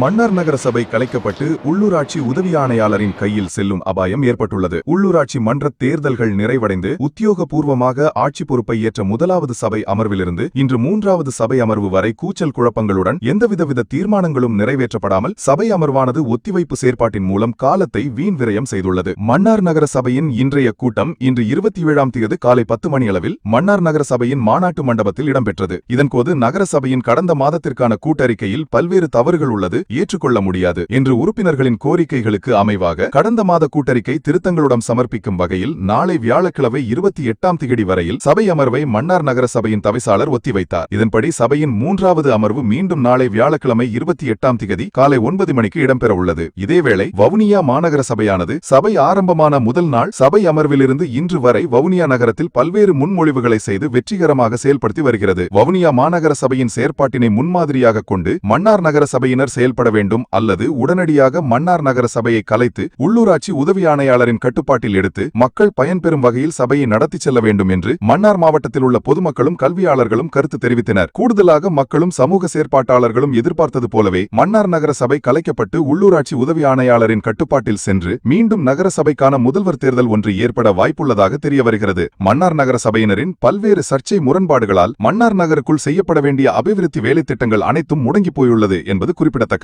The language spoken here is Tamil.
மன்னார் நகர சபை கலைக்கப்பட்டு உள்ளூராட்சி உதவி ஆணையாளரின் கையில் செல்லும் அபாயம் ஏற்பட்டுள்ளது. உள்ளூராட்சி மன்ற தேர்தல்கள் நிறைவடைந்து உத்தியோகபூர்வமாக ஆட்சி பொறுப்பை ஏற்ற முதலாவது சபை அமர்விலிருந்து இன்று மூன்றாவது சபை அமர்வு வரை கூச்சல் குழப்பங்களுடன் எந்தவிதவித தீர்மானங்களும் நிறைவேற்றப்படாமல் சபை அமர்வானது ஒத்திவைப்பு செயற்பாட்டின் மூலம் காலத்தை வீண் விரயம் செய்துள்ளது. மன்னார் நகர சபையின் இன்றைய கூட்டம் இன்று இருபத்தி ஏழாம் தேதி காலை பத்து மணியளவில் மன்னார் நகர சபையின் மாநாட்டு மண்டபத்தில் இடம்பெற்றது. இதன்போது நகர சபையின் கடந்த மாதத்திற்கான கூட்டறிக்கையில் பல்வேறு தவறுகள் உள்ளது. ஏற்றுக்கொள்ள முடியாது என்று உறுப்பினர்களின் கோரிக்கைகளுக்கு அமைவாக கடந்த மாத கூட்டறிக்கை திருத்தங்களுடன் சமர்ப்பிக்கும் வகையில் நாளை வியாழக்கிழமை இருபத்தி எட்டாம் திகதி வரையில் சபை அமர்வை மன்னார் நகர சபையின் தவிசாளர் ஒத்திவைத்தார். இதன்படி சபையின் மூன்றாவது அமர்வு மீண்டும் நாளை வியாழக்கிழமை இருபத்தி எட்டாம் திகதி காலை ஒன்பது மணிக்கு இடம்பெற உள்ளது. இதேவேளை வவுனியா மாநகர சபையானது சபை ஆரம்பமான முதல் நாள் சபை அமர்விலிருந்து இன்று வரை வவுனியா நகரத்தில் பல்வேறு முன்மொழிவுகளை செய்து வெற்றிகரமாக செயல்படுத்தி வருகிறது. வவுனியா மாநகர சபையின் செயற்பாட்டினை முன்மாதிரியாக கொண்டு மன்னார் நகர சபையினர் செயல்பட வேண்டும் அல்லது உடனடியாக மன்னார் நகர சபையை கலைத்து உள்ளூராட்சி உதவி ஆணையாளரின் கட்டுப்பாட்டில் எடுத்து மக்கள் பயன்பெறும் வகையில் சபையை நடத்திச் செல்ல வேண்டும் என்று மன்னார் மாவட்டத்தில் உள்ள பொதுமக்களும் கல்வியாளர்களும் கருத்து தெரிவித்தனர். கூடுதலாக மக்களும் சமூக செயற்பாட்டாளர்களும் எதிர்பார்த்தது போலவே மன்னார் நகர சபை கலைக்கப்பட்டு உள்ளூராட்சி உதவி ஆணையாளரின் கட்டுப்பாட்டில் சென்று மீண்டும் நகர சபைக்கான முதல்வர் தேர்தல் ஒன்று ஏற்பட வாய்ப்புள்ளதாக தெரிய வருகிறது மன்னார் நகர சபையினரின் பல்வேறு சர்ச்சை முரண்பாடுகளால் மன்னார் நகருக்குள் செய்யப்பட வேண்டிய அபிவிருத்தி வேலைத்திட்டங்கள் அனைத்தும் முடங்கி போயுள்ளது என்பது குறிப்பிடத்தக்கது.